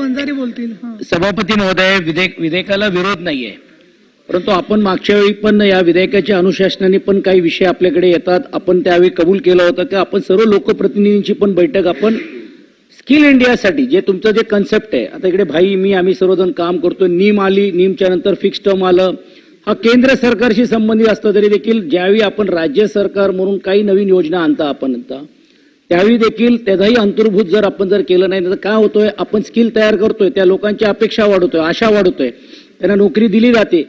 वंजारी बोलतील सभापती महोदय विधेयक विधेयकाला विरोध नाहीये. परंतु आपण मागच्या वेळी पण या विधेयकाच्या अनुशासनाने पण काही विषय आपल्याकडे येतात. आपण त्यावेळी कबूल केला होता की? आपण सर्व लोकप्रतिनिधींची पण बैठक आपण स्किल इंडियासाठी जे तुमचं जे कन्सेप्ट आहे. आता इकडे भाई मी आम्ही सर्वजण काम करतो नीम आली नीमच्या नंतर फिक्स टर्म आलं. हा केंद्र सरकारशी संबंधित असतं तरी देखील ज्यावेळी आपण राज्य सरकार म्हणून काही नवीन योजना आणता आपण आता त्यावेळी देखील त्याचाही अंतर्भूत जर आपण जर केलं नाही तर काय होतोय? आपण स्किल तयार करतोय त्या लोकांची अपेक्षा वाढवतोय आशा वाढवतोय. त्यांना नोकरी दिली जाते.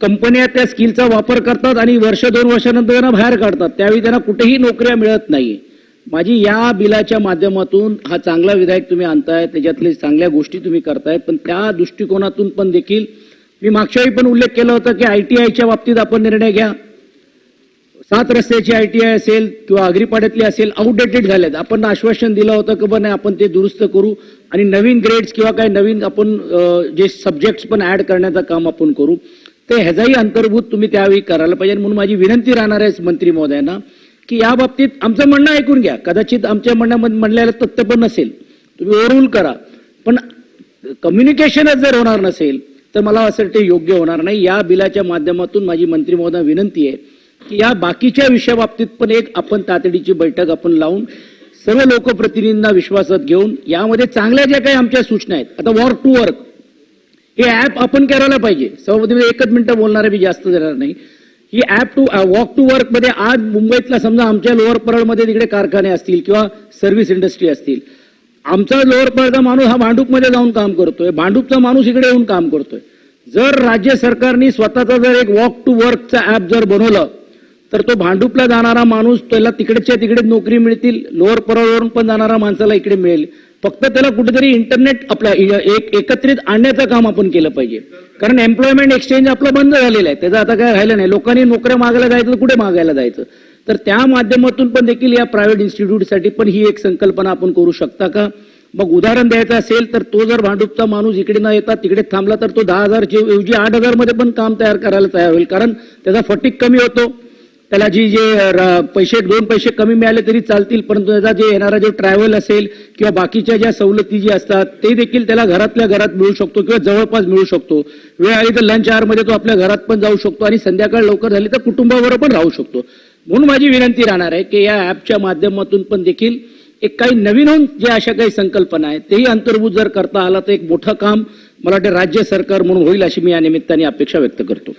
कंपन्या त्या स्किलचा वापर करतात आणि वर्ष दोन वर्षानंतर त्यांना बाहेर काढतात. त्यावेळी त्यांना कुठेही नोकऱ्या मिळत नाही माझी या बिलाच्या माध्यमातून हा चांगला विधायक तुम्ही आणताय त्याच्यातले चांगल्या गोष्टी तुम्ही करतायत पण त्या दृष्टिकोनातून पण देखील मी मागच्या वेळी पण उल्लेख केला होता की आयटीआयच्या बाबतीत आपण निर्णय घ्या. सात रस्त्याची आय टी आय असेल किंवा आगरीपाड्यातली असेल आउटडेटेड झाल्यात आपण आश्वासन दिलं होतं की बरं नाही आपण ते दुरुस्त करू. आणि नवीन ग्रेड्स किंवा काही नवीन आपण जे सब्जेक्ट्स पण ॲड करण्याचं काम आपण करू. ते ह्याचाही अंतर्भूत तुम्ही त्यावेळी करायला पाहिजे. म्हणून माझी विनंती राहणार आहे मंत्री महोदयांना की या बाबतीत आमचं म्हणणं ऐकून घ्या. कदाचित आमच्या म्हणण्यामध्ये म्हणलेलं तथ्य पण नसेल. तुम्ही ओव्हररूल करा. पण कम्युनिकेशनच जर होणार नसेल तर मला असं वाटतं योग्य होणार नाही. या बिलाच्या माध्यमातून माझी मंत्री महोदय विनंती आहे या बाकीच्या विषयाबाबतीत पण एक आपण तातडीची बैठक आपण लावून सर्व लोकप्रतिनिधींना विश्वासात घेऊन यामध्ये चांगल्या ज्या काही आमच्या सूचना आहेत आता वॉर टू वर्क हे ऍप आपण करायला पाहिजे. सभापती एकच मिनिटं बोलणार मी जास्त देणार नाही. ही ऍप टू वॉक टू वर्कमध्ये आज मुंबईतला समजा आमच्या लोअर परळमध्ये तिकडे कारखाने असतील किंवा सर्व्हिस इंडस्ट्री असतील. आमचा लोअर परळचा माणूस हा भांडूपमध्ये जाऊन काम करतोय. भांडूपचा माणूस इकडे येऊन काम करतोय. जर राज्य सरकारने स्वतःचा जर एक वॉक टू वर्कचा ऍप जर बनवलं तर तो भांडूपला जाणारा माणूस त्याला तिकडच्या तिकडे नोकरी मिळतील लोअर परळवरून पण जाणारा माणसाला इकडे मिळेल. फक्त त्याला कुठेतरी इंटरनेट आपल्या एक एकत्रित आणण्याचं काम आपण केलं पाहिजे. कारण एम्प्लॉयमेंट एक्सचेंज आपलं बंद झालेलं आहे. त्याचं आता काय राहिलं नाही. लोकांनी नोकऱ्या मागायला जायचं कुठे मागायला जायचं? तर त्या माध्यमातून पण देखील या प्रायव्हेट इन्स्टिट्यूटसाठी पण ही एक संकल्पना आपण करू शकता का? मग उदाहरण द्यायचं असेल तर तो जर भांडूपचा माणूस इकडे न येता तिकडे थांबला तर तो दहा हजारच्या ऐवजी आठ हजारमध्ये पण काम तयार करायला तयार होईल. कारण त्याचा फटीक कमी होतो. त्याला जी जे र- पैसे दोन पैसे कमी मिळाले तरी चालतील परंतु त्याचा जे येणारा जो ट्रॅव्हल असेल किंवा बाकीच्या ज्या सवलती जी असतात ते देखील त्याला घरातल्या घरात मिळू शकतो किंवा जवळपास मिळू शकतो. वेळ आली तर लंच आवरमध्ये तो आपल्या घरात पण जाऊ शकतो आणि संध्याकाळ लवकर झाली तर कुटुंबाबरोबर पण राहू शकतो. म्हणून माझी विनंती राहणार आहे की या ऍपच्या माध्यमातून पण देखील एक काही नवीन होऊन ज्या अशा काही संकल्पना आहेत तेही अंतर्भूत जर करता आला तर एक मोठं काम मला वाटतं राज्य सरकार म्हणून होईल अशी मी या निमित्ताने अपेक्षा व्यक्त करतो.